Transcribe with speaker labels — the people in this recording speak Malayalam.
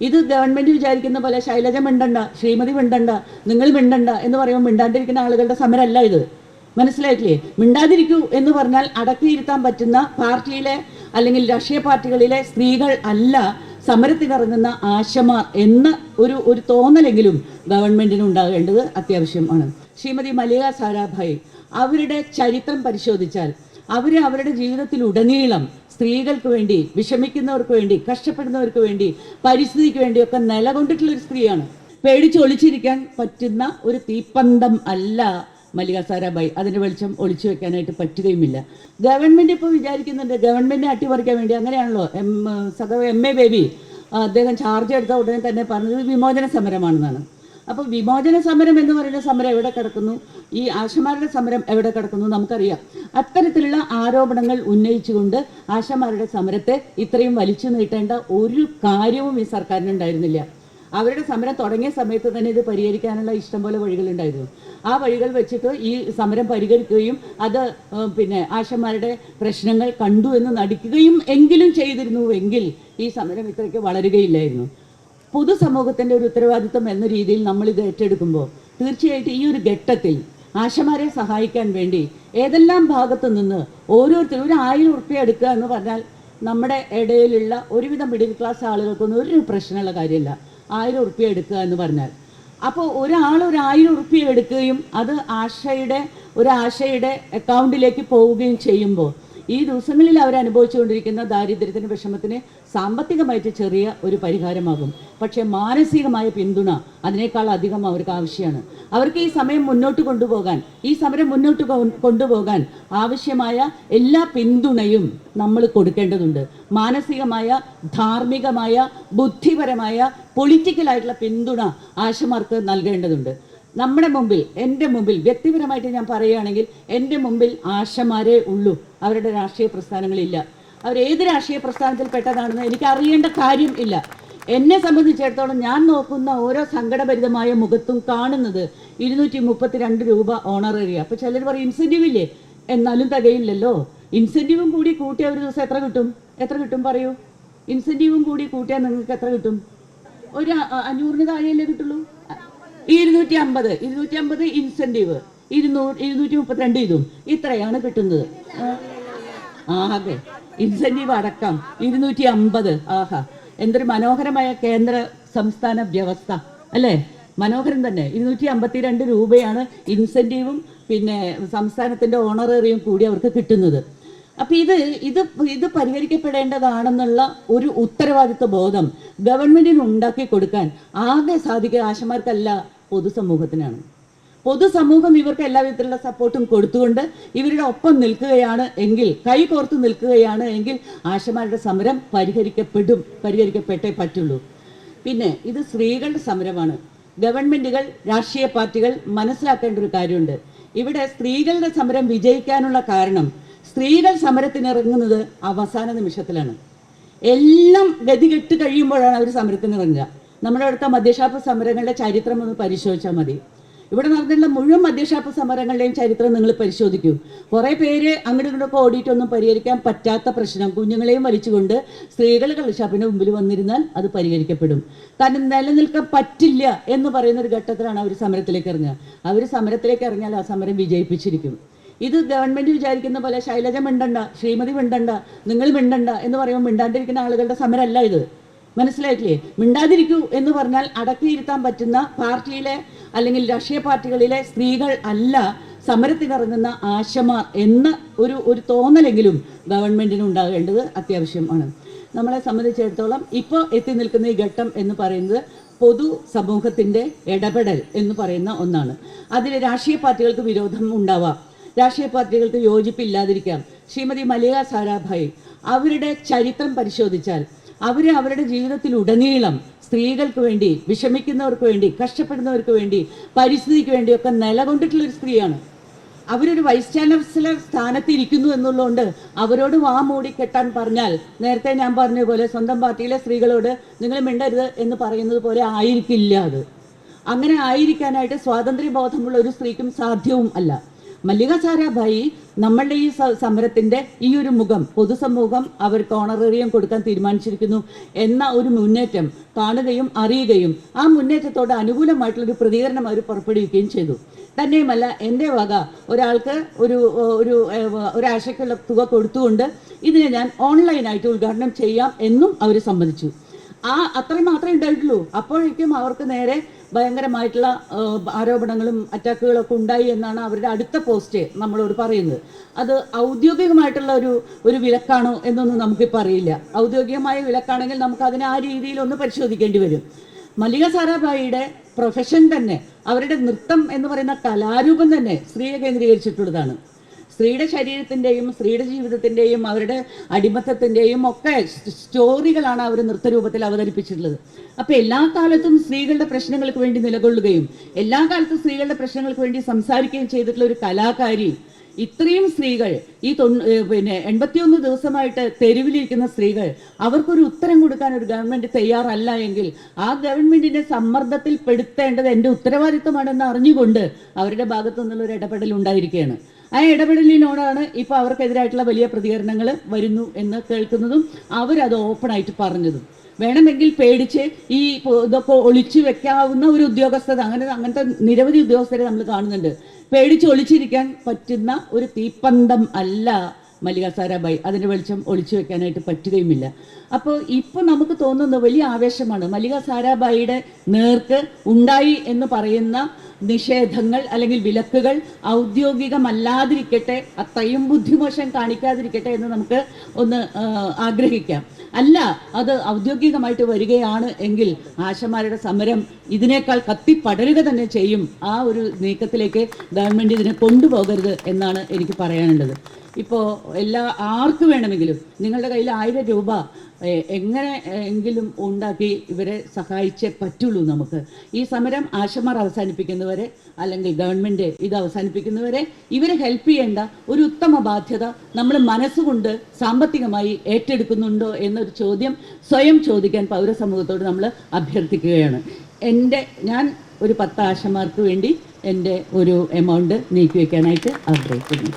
Speaker 1: ഇത് ഗവൺമെന്റ് വിചാരിക്കുന്ന പോലെ ശൈലജ മിണ്ടണ്ട ശ്രീമതി മിണ്ടണ്ട നിങ്ങൾ മിണ്ടണ്ട എന്ന് പറയുമ്പോൾ മിണ്ടാണ്ടിരിക്കുന്ന ആളുകളുടെ സമരമല്ല ഇത്. മനസ്സിലായിട്ടില്ലേ? മിണ്ടാതിരിക്കൂ എന്ന് പറഞ്ഞാൽ അടക്കിയിരുത്താൻ പറ്റുന്ന പാർട്ടിയിലെ അല്ലെങ്കിൽ രാഷ്ട്രീയ പാർട്ടികളിലെ സ്ത്രീകൾ അല്ല സമരത്തിനിറങ്ങുന്ന ആശമാർ എന്ന ഒരു ഒരു തോന്നലെങ്കിലും ഗവൺമെന്റിന് ഉണ്ടാകേണ്ടത് അത്യാവശ്യമാണ്. ശ്രീമതി മലിക സാരാഭായി അവരുടെ ചരിത്രം പരിശോധിച്ചാൽ അവർ അവരുടെ ജീവിതത്തിലുടനീളം സ്ത്രീകൾക്ക് വേണ്ടി വിഷമിക്കുന്നവർക്ക് വേണ്ടി കഷ്ടപ്പെടുന്നവർക്ക് വേണ്ടി പരിസ്ഥിതിക്ക് വേണ്ടിയൊക്കെ നിലകൊണ്ടിട്ടുള്ള ഒരു സ്ത്രീയാണ്. പേടിച്ച് ഒളിച്ചിരിക്കാൻ പറ്റുന്ന ഒരു തീപ്പന്തം അല്ല മല്ലിക സാരാഭായി. അതിന്റെ വെളിച്ചം ഒളിച്ചു വെക്കാനായിട്ട് പറ്റുകയുമില്ല. ഗവൺമെന്റ് ഇപ്പോൾ വിചാരിക്കുന്നുണ്ട് ഗവൺമെന്റിനെ അട്ടിമറിക്കാൻ വേണ്ടി. അങ്ങനെയാണല്ലോ എം സഹ എം എ ബേബി അദ്ദേഹം ചാർജ് എടുത്ത ഉടനെ തന്നെ പറഞ്ഞത് വിമോചന സമരമാണെന്നാണ്. അപ്പോൾ വിമോചന സമരം എന്ന് പറയുന്ന സമരം എവിടെ കിടക്കുന്നു? ഈ ആശമാരുടെ സമരം എവിടെ കിടക്കുന്നു നമുക്കറിയാം. അത്തരത്തിലുള്ള ആരോപണങ്ങൾ ഉന്നയിച്ചുകൊണ്ട് ആശമാരുടെ സമരത്തെ ഇത്രയും വലിച്ചു നീട്ടേണ്ട ഒരു കാര്യവും ഈ സർക്കാരിനുണ്ടായിരുന്നില്ല. അവരുടെ സമരം തുടങ്ങിയ സമയത്ത് തന്നെ ഇത് പരിഹരിക്കാനുള്ള ഇഷ്ടംപോലെ വഴികളുണ്ടായിരുന്നു. ആ വഴികൾ വെച്ചിട്ട് ഈ സമരം പരിഹരിക്കുകയും അത് പിന്നെ ആശമാരുടെ പ്രശ്നങ്ങൾ കണ്ടു എന്ന് നടിക്കുകയും എങ്കിലും ചെയ്തിരുന്നുവെങ്കിൽ ഈ സമരം ഇത്രയ്ക്ക് വളരുകയില്ലായിരുന്നു. പൊതുസമൂഹത്തിന്റെ ഒരു ഉത്തരവാദിത്വം എന്ന രീതിയിൽ നമ്മൾ ഇത് ഏറ്റെടുക്കുമ്പോൾ തീർച്ചയായിട്ടും ഈ ഒരു ഘട്ടത്തിൽ ആശമാരെ സഹായിക്കാൻ വേണ്ടി ഏതെല്ലാം ഭാഗത്തു നിന്ന് ഓരോരുത്തരും ഒരു ആയിരം ഉറുപ്പ്യ എടുക്കുക എന്ന് പറഞ്ഞാൽ നമ്മുടെ ഇടയിലുള്ള ഒരുവിധം മിഡിൽ ക്ലാസ് ആളുകൾക്കൊന്നും ഒരു പ്രശ്നമുള്ള കാര്യമില്ല. ആയിരം ഉറുപ്പ്യ എടുക്കുക എന്ന് പറഞ്ഞാൽ. അപ്പോൾ ഒരാൾ ഒരു ആയിരം ഉറുപ്പ്യ എടുക്കുകയും അത് ആശയുടെ ഒരു ആശയുടെ അക്കൗണ്ടിലേക്ക് പോവുകയും ചെയ്യുമ്പോൾ ഈ ദിവസങ്ങളിൽ അവർ അനുഭവിച്ചുകൊണ്ടിരിക്കുന്ന ദാരിദ്ര്യത്തിന് വിഷമത്തിന് സാമ്പത്തികമായിട്ട് ചെറിയ ഒരു പരിഹാരമാകും. പക്ഷേ മാനസികമായ പിന്തുണ അതിനേക്കാൾ അധികം അവർക്ക് ആവശ്യമാണ്. അവർക്ക് ഈ സമയം മുന്നോട്ട് കൊണ്ടുപോകാൻ ഈ സമരം മുന്നോട്ട് കൊണ്ടുപോകാൻ ആവശ്യമായ എല്ലാ പിന്തുണയും നമ്മൾ കൊടുക്കേണ്ടതുണ്ട്. മാനസികമായ ധാർമ്മികമായ ബുദ്ധിപരമായ പൊളിറ്റിക്കലായിട്ടുള്ള പിന്തുണ ആശമാർക്ക് നൽകേണ്ടതുണ്ട്. നമ്മുടെ മുമ്പിൽ എന്റെ മുമ്പിൽ വ്യക്തിപരമായിട്ട് ഞാൻ പറയുകയാണെങ്കിൽ എന്റെ മുമ്പിൽ ആശമാരേ ഉള്ളൂ. അവരുടെ രാഷ്ട്രീയ പ്രസ്ഥാനങ്ങളില്ല. അവർ ഏത് രാഷ്ട്രീയ പ്രസ്ഥാനത്തിൽ പെട്ടതാണെന്ന് എനിക്ക് അറിയേണ്ട കാര്യം ഇല്ല. എന്നെ സംബന്ധിച്ചിടത്തോളം ഞാൻ നോക്കുന്ന ഓരോ സങ്കടഭരിതമായ മുഖത്തും കാണുന്നത് ഇരുന്നൂറ്റി മുപ്പത്തിരണ്ട് രൂപ ഓണറേറിയ. അപ്പോൾ ചിലർ പറയും ഇൻസെന്റീവ് ഇല്ലേ? എന്നാലും തികയില്ലല്ലോ. ഇൻസെന്റീവും കൂടി കൂട്ടിയ ഒരു ദിവസം എത്ര കിട്ടും? എത്ര കിട്ടും പറയൂ. ഇൻസെന്റീവും കൂടി കൂട്ടിയാൽ നിങ്ങൾക്ക് എത്ര കിട്ടും? ഒരു അഞ്ഞൂറിന് താഴെയല്ലേ കിട്ടുള്ളൂ? ഇരുന്നൂറ്റി അമ്പത് ഇരുന്നൂറ്റി അമ്പത് ഇൻസെന്റീവ് ഇരുന്നൂറ് ഇരുന്നൂറ്റി മുപ്പത്തിരണ്ട് ഇതും. ഇത്രയാണ് കിട്ടുന്നത്. ആ, അതെ. ഇൻസെന്റീവ് അടക്കം. ഇരുന്നൂറ്റി അമ്പത് ആഹാ. എന്തൊരു മനോഹരമായ കേന്ദ്ര സംസ്ഥാന വ്യവസ്ഥ. അല്ലേ? മനോഹരം തന്നെ. ഇരുന്നൂറ്റി അമ്പത്തിരണ്ട് രൂപയാണ് ഇൻസെന്റീവും പിന്നെ സംസ്ഥാനത്തിന്റെ ഓണറേറിയും കൂടി അവർക്ക് കിട്ടുന്നത്. അപ്പൊ ഇത് ഇത് ഇത് പരിഹരിക്കപ്പെടേണ്ടതാണെന്നുള്ള ഒരു ഉത്തരവാദിത്വ ബോധം ഗവൺമെന്റിന് ഉണ്ടാക്കി കൊടുക്കാൻ ആകെ സാധിക്കുക ആശമാർക്കല്ല പൊതുസമൂഹത്തിനാണ്. പൊതുസമൂഹം ഇവർക്ക് എല്ലാ വിധത്തിലുള്ള സപ്പോർട്ടും കൊടുത്തുകൊണ്ട് ഇവരുടെ ഒപ്പം നിൽക്കുകയാണ് എങ്കിൽ കൈ കോർത്ത് നിൽക്കുകയാണ് എങ്കിൽ ആശമാരുടെ സമരം പരിഹരിക്കപ്പെടും പരിഹരിക്കപ്പെട്ടേ പറ്റുള്ളൂ. പിന്നെ ഇത് സ്ത്രീകളുടെ സമരമാണ്. ഗവൺമെന്റുകൾ രാഷ്ട്രീയ പാർട്ടികൾ മനസ്സിലാക്കേണ്ട ഒരു കാര്യമുണ്ട്. ഇവിടെ സ്ത്രീകളുടെ സമരം വിജയിക്കാനുള്ള കാരണം സ്ത്രീകൾ സമരത്തിനിറങ്ങുന്നത് അവസാന നിമിഷത്തിലാണ്. എല്ലാം ഗതികെട്ട് കഴിയുമ്പോഴാണ് അവർ സമരത്തിനിറങ്ങുക. നമ്മുടെ അടുത്ത മദ്യഷാപ്പ് സമരങ്ങളുടെ ചരിത്രം ഒന്ന് പരിശോധിച്ചാൽ മതി. ഇവിടെ നടന്നിട്ടുള്ള മുഴുവൻ മദ്യഷാപ്പ് സമരങ്ങളുടെയും ചരിത്രം നിങ്ങൾ പരിശോധിക്കൂ. കുറേ പേര് അങ്ങോട്ടും ഇങ്ങോട്ടൊക്കെ ഓടിയിട്ടൊന്നും പരിഹരിക്കാൻ പറ്റാത്ത പ്രശ്നം കുഞ്ഞുങ്ങളെയും വലിച്ചുകൊണ്ട് സ്ത്രീകൾ കള്ളുഷാപ്പിന്റെ മുമ്പിൽ വന്നിരുന്നാൽ അത് പരിഹരിക്കപ്പെടും. തന്നെ നിലനിൽക്കാൻ പറ്റില്ല എന്ന് പറയുന്ന ഒരു ഘട്ടത്തിലാണ് അവർ സമരത്തിലേക്ക് ഇറങ്ങുക. അവർ സമരത്തിലേക്ക് ഇറങ്ങിയാൽ ആ സമരം വിജയിപ്പിച്ചിരിക്കും. ഇത് ഗവൺമെന്റ് വിചാരിക്കുന്ന പോലെ ശൈലജ മിണ്ടണ്ട ശ്രീമതി മിണ്ടണ്ട നിങ്ങൾ മിണ്ടണ്ട എന്ന് പറയുമ്പോൾ മിണ്ടാണ്ടിരിക്കുന്ന ആളുകളുടെ സമരമല്ല ഇത്. മനസ്സിലായിട്ടില്ലേ? മിണ്ടാതിരിക്കൂ എന്ന് പറഞ്ഞാൽ അടക്കിയിരുത്താൻ പറ്റുന്ന പാർട്ടിയിലെ അല്ലെങ്കിൽ രാഷ്ട്രീയ പാർട്ടികളിലെ സ്ത്രീകൾ അല്ല സമരത്തിനിറങ്ങുന്ന ആശമാർ എന്ന ഒരു ഒരു തോന്നലെങ്കിലും ഗവൺമെന്റിന് ഉണ്ടാകേണ്ടത് അത്യാവശ്യമാണ്. നമ്മളെ സംബന്ധിച്ചിടത്തോളം ഇപ്പോൾ എത്തി നിൽക്കുന്ന ഈ ഘട്ടം എന്ന് പറയുന്നത് പൊതു സമൂഹത്തിന്റെ ഇടപെടൽ എന്ന് പറയുന്ന ഒന്നാണ്. അതിൽ രാഷ്ട്രീയ പാർട്ടികൾക്ക് വിരോധം ഉണ്ടാവാം. രാഷ്ട്രീയ പാർട്ടികൾക്ക് യോജിപ്പില്ലാതിരിക്കാം. ശ്രീമതി മലിക സാരാഭായി അവരുടെ ചരിത്രം പരിശോധിച്ചാൽ അവർ അവരുടെ ജീവിതത്തിൽ ഉടനീളം സ്ത്രീകൾക്ക് വേണ്ടി വിഷമിക്കുന്നവർക്ക് വേണ്ടി കഷ്ടപ്പെടുന്നവർക്ക് വേണ്ടി പരിസ്ഥിതിക്ക് വേണ്ടിയൊക്കെ നിലകൊണ്ടിട്ടുള്ള ഒരു സ്ത്രീയാണ്. അവരൊരു വൈസ് ചാൻസലർ സ്ഥാനത്ത് ഇരിക്കുന്നു എന്നുള്ളതുകൊണ്ട് അവരോട് വാ മൂടി കെട്ടാൻ പറഞ്ഞാൽ നേരത്തെ ഞാൻ പറഞ്ഞ പോലെ സ്വന്തം പാർട്ടിയിലെ സ്ത്രീകളോട് നിങ്ങൾ മിണ്ടരുത് എന്ന് പറയുന്നത് പോലെ ആയിരിക്കില്ല അത്. അങ്ങനെ ആയിരിക്കാനായിട്ട് സ്വാതന്ത്ര്യ ബോധമുള്ള ഒരു സ്ത്രീക്കും സാധ്യവും അല്ല. മല്ലിക സാരാഭായി നമ്മളുടെ ഈ സമരത്തിന്റെ ഈ ഒരു മുഖം പൊതുസമൂഹം അവർക്ക് ഓണറേറിയം കൊടുക്കാൻ തീരുമാനിച്ചിരിക്കുന്നു എന്ന ഒരു മുന്നേറ്റം കാണുകയും അറിയുകയും ആ മുന്നേറ്റത്തോട് അനുകൂലമായിട്ടുള്ള ഒരു പ്രതികരണം അവർ പുറപ്പെടുവിക്കുകയും ചെയ്തു. തന്നെയുമല്ല എന്റെ വക ഒരാൾക്ക് ഒരു ഒരു ഒരാഴ്ചക്കുള്ള തുക കൊടുത്തുകൊണ്ട് ഇതിനെ ഞാൻ ഓൺലൈനായിട്ട് ഉദ്ഘാടനം ചെയ്യാം എന്നും അവർ സമ്മതിച്ചു. ആ അത്രയും മാത്രമേ ഉണ്ടായിട്ടുള്ളൂ. അപ്പോഴേക്കും അവർക്ക് നേരെ ഭയങ്കരമായിട്ടുള്ള ആരോപണങ്ങളും അറ്റാക്കുകളും ഒക്കെ ഉണ്ടായി എന്നാണ് അവരുടെ അടുത്ത പോസ്റ്റ് നമ്മളോട് പറയുന്നത്. അത് ഔദ്യോഗികമായിട്ടുള്ള ഒരു ഒരു വിലക്കാണോ എന്നൊന്നും നമുക്കിപ്പോൾ അറിയില്ല. ഔദ്യോഗികമായ വിലക്കാണെങ്കിൽ നമുക്ക് അതിനെ ആ രീതിയിൽ ഒന്ന് പരിശോധിക്കേണ്ടി വരും. മല്ലിക സാരാഭായിയുടെ പ്രൊഫഷൻ തന്നെ അവരുടെ നൃത്തം എന്ന് പറയുന്ന കലാരൂപം തന്നെ സ്ത്രീയെ കേന്ദ്രീകരിച്ചിട്ടുള്ളതാണ്. സ്ത്രീയുടെ ശരീരത്തിന്റെയും സ്ത്രീയുടെ ജീവിതത്തിന്റെയും അവരുടെ അടിമത്തത്തിന്റെയും ഒക്കെ സ്റ്റോറികളാണ് അവർ നൃത്തരൂപത്തിൽ അവതരിപ്പിച്ചിട്ടുള്ളത്. അപ്പോൾ എല്ലാ കാലത്തും സ്ത്രീകളുടെ പ്രശ്നങ്ങൾക്ക് വേണ്ടി നിലകൊള്ളുകയും എല്ലാ കാലത്തും സ്ത്രീകളുടെ പ്രശ്നങ്ങൾക്ക് വേണ്ടി സംസാരിക്കുകയും ചെയ്തിട്ടുള്ള ഒരു കലാകാരി ഇത്രയും സ്ത്രീകൾ ഈ തൊണ്ണൂ പിന്നെ എൺപത്തിയൊന്ന് ദിവസമായിട്ട് തെരുവിലിരിക്കുന്ന സ്ത്രീകൾ അവർക്കൊരു ഉത്തരം കൊടുക്കാൻ ഒരു ഗവൺമെന്റ് തയ്യാറല്ല എങ്കിൽ ആ ഗവൺമെന്റിന്റെ സമ്മർദ്ദത്തിൽ പെടുത്തേണ്ടത് എന്റെ ഉത്തരവാദിത്വമാണെന്ന് അറിഞ്ഞുകൊണ്ട് അവരുടെ ഭാഗത്തു നിന്നുള്ള ഒരു ഇടപെടൽ ഉണ്ടായിരിക്കുകയാണ്. ആ ഇടപെടലിനോടാണ് ഇപ്പോൾ അവർക്കെതിരായിട്ടുള്ള വലിയ പ്രതികരണങ്ങൾ വരുന്നു എന്ന് കേൾക്കുന്നതും അവരത് ഓപ്പണായിട്ട് പറഞ്ഞതും. വേണമെങ്കിൽ പേടിച്ച് ഈ ഇതൊക്കെ ഒളിച്ചു വെക്കാവുന്ന ഒരു ഉദ്യോഗസ്ഥത അങ്ങനെ അങ്ങനത്തെ നിരവധി ഉദ്യോഗസ്ഥരെ നമ്മൾ കാണുന്നുണ്ട്. പേടിച്ച് ഒളിച്ചിരിക്കാൻ പറ്റുന്ന ഒരു തീപ്പന്തം അല്ല മല്ലിക സാരാഭായി അതിന്റെ വെളിച്ചം ഒളിച്ചു വെക്കാനായിട്ട് പറ്റുകയുമില്ല. അപ്പോൾ ഇപ്പോൾ നമുക്ക് തോന്നുന്ന വലിയ ആവേശമാണ്. മല്ലിക സാരാഭായിയുടെ നേർക്ക് ഉണ്ടായി എന്ന് പറയുന്ന നിഷേധങ്ങൾ അല്ലെങ്കിൽ വിലക്കുകൾ ഔദ്യോഗികമല്ലാതിരിക്കട്ടെ അത്രയും ബുദ്ധിമോശം കാണിക്കാതിരിക്കട്ടെ എന്ന് നമുക്ക് ഒന്ന് ആഗ്രഹിക്കാം. അല്ല അത് ഔദ്യോഗികമായിട്ട് വരികയാണ് എങ്കിൽ ആശമാരുടെ സമരം ഇതിനേക്കാൾ കത്തിപ്പടരുക തന്നെ ചെയ്യും. ആ ഒരു നീക്കത്തിലേക്ക് ഗവൺമെന്റ് ഇതിനെ കൊണ്ടുപോകരുത് എന്നാണ് എനിക്ക് പറയാനുള്ളത്. ഇപ്പോൾ എല്ലാ ആർക്ക് വേണമെങ്കിലും നിങ്ങളുടെ കയ്യിൽ ആയിരം രൂപ എങ്ങനെ എങ്കിലും ഉണ്ടാക്കി ഇവരെ സഹായിച്ചേ പറ്റുള്ളൂ നമുക്ക്. ഈ സമരം ആശമാർ അവസാനിപ്പിക്കുന്നവരെ അല്ലെങ്കിൽ ഗവൺമെന്റ് ഇത് അവസാനിപ്പിക്കുന്നവരെ ഇവരെ ഹെൽപ്പ് ചെയ്യേണ്ട ഒരു ഉത്തമ ബാധ്യത നമ്മൾ മനസ്സുകൊണ്ട് സാമ്പത്തികമായി ഏറ്റെടുക്കുന്നുണ്ടോ എന്നൊരു ചോദ്യം സ്വയം ചോദിക്കാൻ പൗരസമൂഹത്തോട് നമ്മൾ അഭ്യർത്ഥിക്കുകയാണ്. എന്റെ ഞാൻ ഒരു പത്ത് ആശമാർക്ക് വേണ്ടി എന്റെ ഒരു എമൗണ്ട് നീക്കി വയ്ക്കാനായിട്ട് ആഗ്രഹിക്കുന്നു.